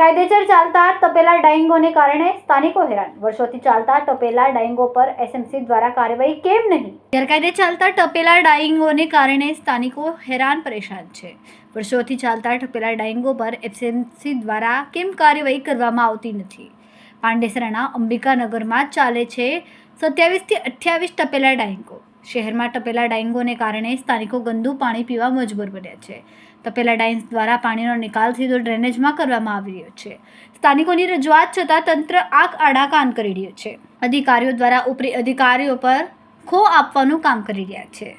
ગેરકાયદેસર ચાલતા તપેલા ડાઈંગોને કારણે સ્થાનિકો હેરાન. વર્ષોથી ચાલતા ટપેલા ડાઈંગો પર એસએમસી દ્વારા કાર્યવાહી કેમ નહીં? ગેરકાયદે ચાલતા ટપેલા ડાઈંગોને કારણે સ્થાનિકો હેરાન પરેશાન છે. વર્ષોથી ચાલતા ટપેલા ડાઈંગો પર એસએમસી દ્વારા કેમ કાર્યવાહી કરવામાં આવતી નથી? પાંડેસરાના અંબિકાનગરમાં ચાલે છે સત્યાવીસથી અઠ્યાવીસ ટપેલા ડાઈંગો શહેરમાં ટપેલા ડાઇંગોને કારણે સ્થાનિકો ગંદુ પાણી પીવા મજબૂર બન્યા છે. તપેલા ડાઇન્સ દ્વારા પાણીનો નિકાલ સીધો ડ્રેનેજમાં કરવામાં આવી રહ્યો છે. સ્થાનિકોની રજૂઆત છતાં તંત્ર આંખ આડા કાન કરી રહ્યું છે. અધિકારીઓ દ્વારા ઉપરી અધિકારીઓ પર ખો આપવાનું કામ કરી રહ્યા છે.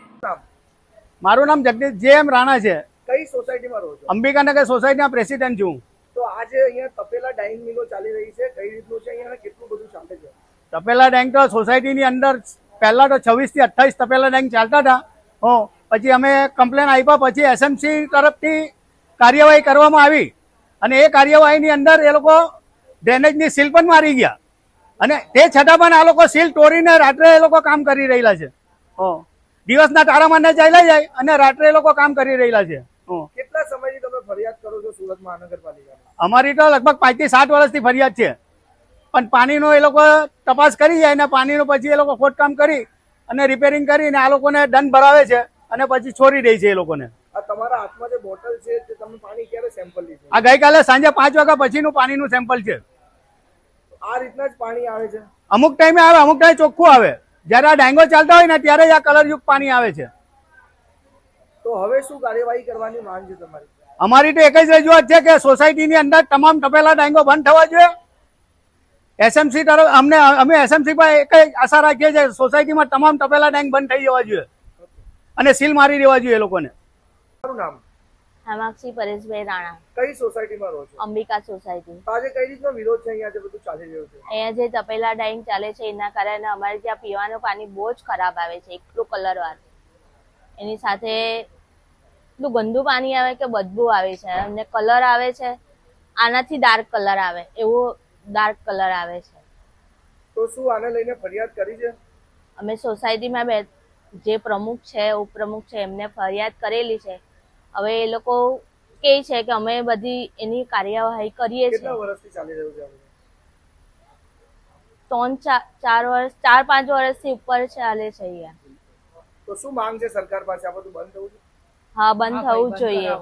મારું નામ જગદીશ જે એમ રાણા છે. કઈ સોસાયટીમાં રહો છો? અંબિકાનગર સોસાયટીના પ્રેસિડેન્ટ છું તો આજે અહીંયા તપેલા ડાઇંગ મિલો ચાલી રહી છે. કઈ રીતનું છે? અહીંયા કેટલું બધું ચાલે છે? તપેલા ડાઇંગ તો સોસાયટીની અંદર પહેલા તો છવ્વીસથી અઠ્ઠાવીસ તપેલા ડેંગ ચાલતા હતા. હો પછી અમે કમ્પ્લેન આપ્યા પછી એસએમસી તરફથી કાર્યવાહી કરવામાં આવી. અને એ કાર્યવાહીની અંદર એ લોકો ડ્રેનેજની સીલ પણ મારી ગયા. અને તે છતાં પણ આ લોકો સીલ તોડીને રાત્રે એ લોકો કામ કરી રહેલા છે. હો દિવસના તારામાને ચાલ્યા જાય અને રાત્રે એ લોકો કામ કરી રહેલા છે. હો. કેટલા સમયથી તમે ફરિયાદ કરો છો સુરત મહાનગરપાલિકા અમારી તો લગભગ પાંચથી સાત વર્ષથી ફરિયાદ છે. પણ પાણીનો એ લોકો તપાસ કરી જાય ને પાણીનું પછી એ લોકો ખોદકામ કરી અને રિપેરિંગ કરીને આ લોકોને દંડ ભરાવે છે અને પછી છોડી દે છે એ લોકોને. આ તમારા હાથમાં જે બોટલ છે તે તમે પાણી ક્યારે સેમ્પલ લીધું? આ ગઈકાલે સાંજે પાંચ વાગ્યા પછીનું પાણીનું સેમ્પલ છે. આ રીતના જ પાણી આવે છે? અમુક ટાઈમે આવે અમુક ટાઈમે ચોખ્ખું આવે. જ્યારે આ ડાંગો ચાલતા હોય ને ત્યારે જ આ કલરયુક્ત પાણી આવે છે. તો હવે શું કાર્યવાહી કરવાની માંગ છે તમારી? અમારી તો એક જ રજૂઆત છે કે સોસાયટીની અંદર તમામ તપેલા ડાંગો બંધ થવા જોઈએ. એસએમસી તરફ અમને અમે એસએમસી પર એક જ આશા રાખીએ છીએ સોસાયટીમાં તમામ તપેલા ટેન્ક બંધ થઈ જવા જોઈએ. અને સીલ મારી દેવા જોઈએ એ લોકોને. તમારું નામ? હેમાક્ષી પરેશભાઈ રાણા. કઈ સોસાયટીમાં રહો છો? અંબિકા સોસાયટી. તો આજે કઈ રીતનો વિરોધ છે અહીંયા જે બધું ચાલી રહ્યું છે? અહીંયા જે તપેલા ડાઈંગ ચાલે છે એના કારણે અમારે ત્યાં પીવાનું પાણી બહુ જ ખરાબ આવે છે એટલું કલરવાર એની સાથે એટલું ગંદુ પાણી આવે કે બદબુ આવે છે અને કલર આવે છે આનાથી ડાર્ક કલર આવે એવો ડાર્ક કલર આવે છે. તો શું આને લઈને ફરિયાદ કરી છે? અમે સોસાયટીમાં બે જે પ્રમુખ છે ઉપપ્રમુખ છે એમને ફરિયાદ કરેલી છે. હવે એ લોકો કહે છે કે અમે બધી એની કાર્યવાહી કરીએ કેટલા છીએ વર્ષથી ચાલી રહ્યું છે ત્રણ ચાર ચાર વર્ષ ચાર પાંચ વર્ષથી ઉપર ચાલે છે અહીંયા. તો શું માંગ છે સરકાર પાસે? આ બધું બંધ થવું છે હા બંધ થવું જોઈએ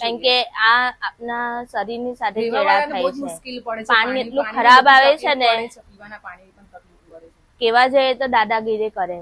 કેમ કારણ કે આ આપના શરીરની સાથે ચેડા થાય છે. પાણી એટલું ખરાબ આવે છે ને. કેવા જઈએ તો દાદાગીરી કરે